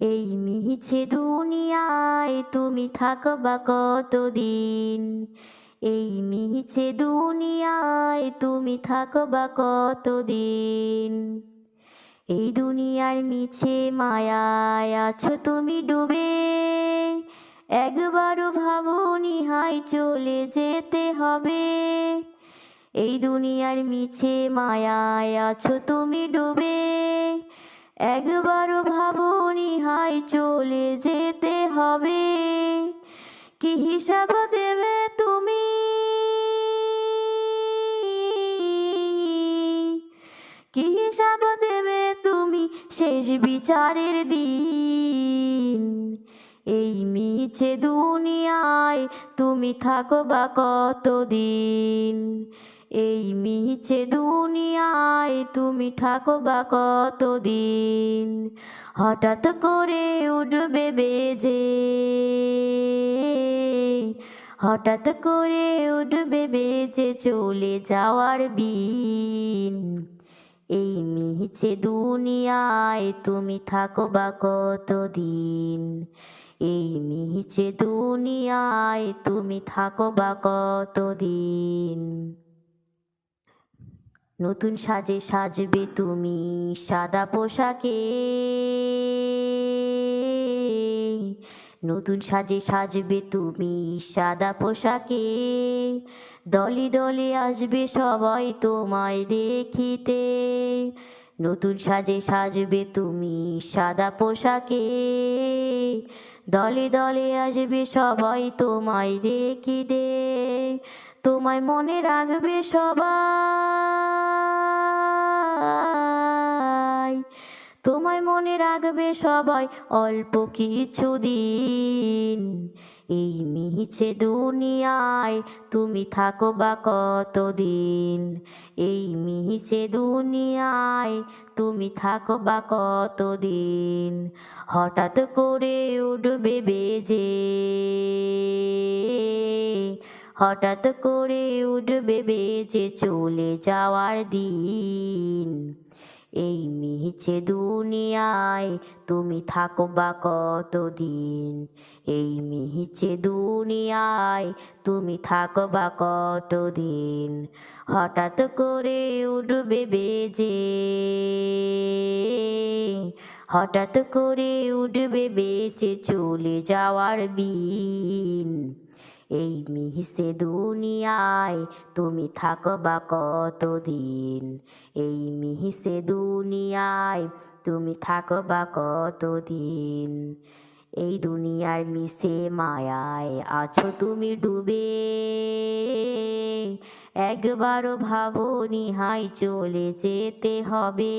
এই মিছে দুনিয়ায় তুমি থাকবা কতদিন? এই মিছে দুনিয়ায় তুমি থাকবা কতদিন? এই দুনিয়ার মিছে মায়ায় আছো তুমি ডুবে। একবারও ভাবনি হাই চলে যেতে হবে। এই দুনিয়ার মিছে মায়ায় আছো তুমি ডুবে। একবারও ভাবনি হাই চলে যেতে হবে। কি হিসাব দেবে তুমি? কি হিসাব দেবে তুমি শেষ বিচারের দিন? এই মিছে দুনিয়ায় তুমি থাকবা কতদিন? এই মিছে দুনিয়ায় তুমি থাকবা কতদিন? হঠাৎ করে উঠবে বেজে। হঠাৎ করে উঠবে বেজে চলে যাওয়ার বিন এই মিছে দুনিয়ায় তুমি থাকবা কতদিন? এই মিছে দুনিয়ায় তুমি থাকবা কতদিন? নতুন সাজে সাজবে তুমি সাদা পোশাকে। নতুন সাজে সাজবে তুমি সাদা পোশাকে। দলে দলে আসবে সবাই তোমায় দেখিতে। নতুন সাজে সাজবে তুমি সাদা পোশাকে। দলে দলে আসবে সবাই তোমায় দেখিতে। তোমায় মনে রাখবে সবাই। তোমায় মনে রাখবে সবাই অল্প কিছু দিন। এই মিছে দুনিয়ায় তুমি থাকো বা কতদিন? এই মিছে দুনিয়ায় তুমি থাকো বা কতদিন? হঠাৎ করে উঠবে বেজে। হঠাৎ করে উঠবে বেজে চলে যাওয়ার দিন। এই মিছে দুনিয়ায় তুমি থাকো বা কতদিন? এই মিছে দুনিয়ায় তুমি থাকো বা কতদিন? হঠাৎ করে উঠবে বেজে হঠাৎ করে উঠবে বেজে চলে যাওয়ার বিন এই মিহিসে দুনিয়ায় তুমি থাকো বা কতদিন? এই মিহিসে দুনিয়ায় তুমি থাকো বা কতদিন? এই দুনিয়ার মিশে মায়ায় আছো তুমি ডুবে। একবারও ভাবনি হাই চলে যেতে হবে।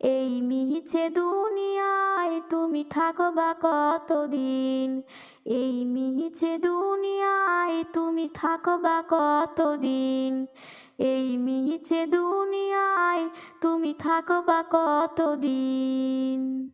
এই মিহিছে দুনিয়ায় তুমি থাকো বা কতদিন? এই মিহিছে দুনিয়ায় তুমি থাকো বা কতদিন? এই মিহিছে দুনিয়ায় তুমি থাকো বা কতদিন?